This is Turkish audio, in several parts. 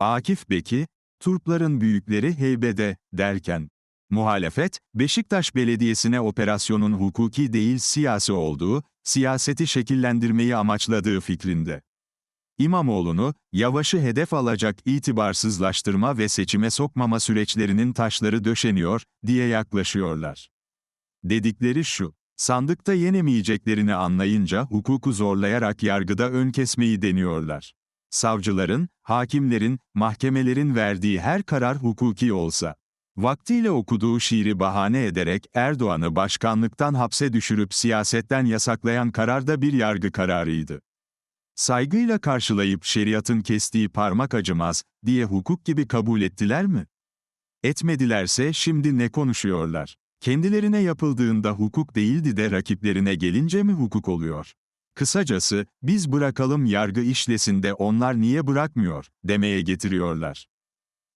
Akif Beki, Turpların büyükleri heybede, derken, muhalefet, Beşiktaş Belediyesi'ne operasyonun hukuki değil siyasi olduğu, siyaseti şekillendirmeyi amaçladığı fikrinde. İmamoğlu'nu, Yavaş'ı hedef alacak itibarsızlaştırma ve seçime sokmama süreçlerinin taşları döşeniyor, diye yaklaşıyorlar. Dedikleri şu, sandıkta yenemeyeceklerini anlayınca hukuku zorlayarak yargıda ön kesmeyi deniyorlar. Savcıların, hakimlerin, mahkemelerin verdiği her karar hukuki olsa, vaktiyle okuduğu şiiri bahane ederek Erdoğan'ı başkanlıktan hapse düşürüp siyasetten yasaklayan karar da bir yargı kararıydı. Saygıyla karşılayıp şeriatın kestiği parmak acımaz, diye hukuk gibi kabul ettiler mi? Etmedilerse şimdi ne konuşuyorlar? Kendilerine yapıldığında hukuk değildi de rakiplerine gelince mi hukuk oluyor? Kısacası, biz bırakalım yargı işlesin de onlar niye bırakmıyor, demeye getiriyorlar.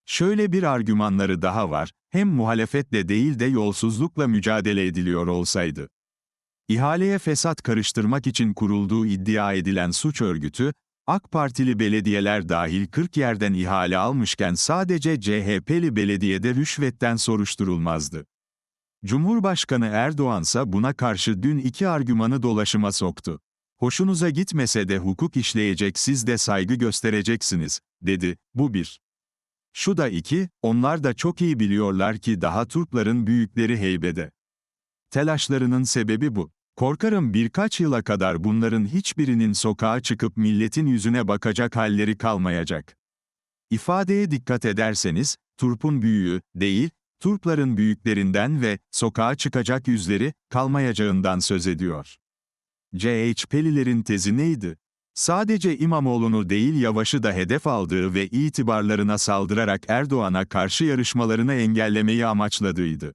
Şöyle bir argümanları daha var, hem muhalefetle değil de yolsuzlukla mücadele ediliyor olsaydı. İhaleye fesat karıştırmak için kurulduğu iddia edilen suç örgütü, AK Partili belediyeler dahil 40 yerden ihale almışken sadece CHP'li belediyede rüşvetten soruşturulmazdı. Cumhurbaşkanı Erdoğan ise buna karşı dün iki argümanı dolaşıma soktu. Hoşunuza gitmese de hukuk işleyecek siz de saygı göstereceksiniz, dedi, bu bir. Şu da iki, onlar da çok iyi biliyorlar ki daha Turkların büyükleri heybede. Telaşlarının sebebi bu. Korkarım birkaç yıla kadar bunların hiçbirinin sokağa çıkıp milletin yüzüne bakacak halleri kalmayacak. İfadeye dikkat ederseniz, Turp'un büyüğü, değil, Turpların büyüklerinden ve sokağa çıkacak yüzleri kalmayacağından söz ediyor. CHP'lilerin tezi neydi? Sadece İmamoğlu'nu değil Yavaş'ı da hedef aldığı ve itibarlarına saldırarak Erdoğan'a karşı yarışmalarını engellemeyi amaçladığıydı.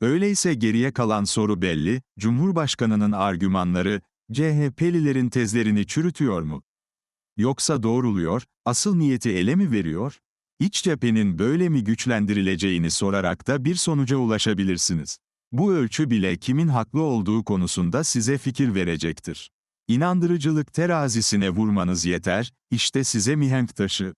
Öyleyse geriye kalan soru belli, Cumhurbaşkanının argümanları, CHP'lilerin tezlerini çürütüyor mu? Yoksa doğruluyor, asıl niyeti ele mi veriyor? İç cephenin böyle mi güçlendirileceğini sorarak da bir sonuca ulaşabilirsiniz. Bu ölçü bile kimin haklı olduğu konusunda size fikir verecektir. İnandırıcılık terazisine vurmanız yeter, işte size mihenk taşı.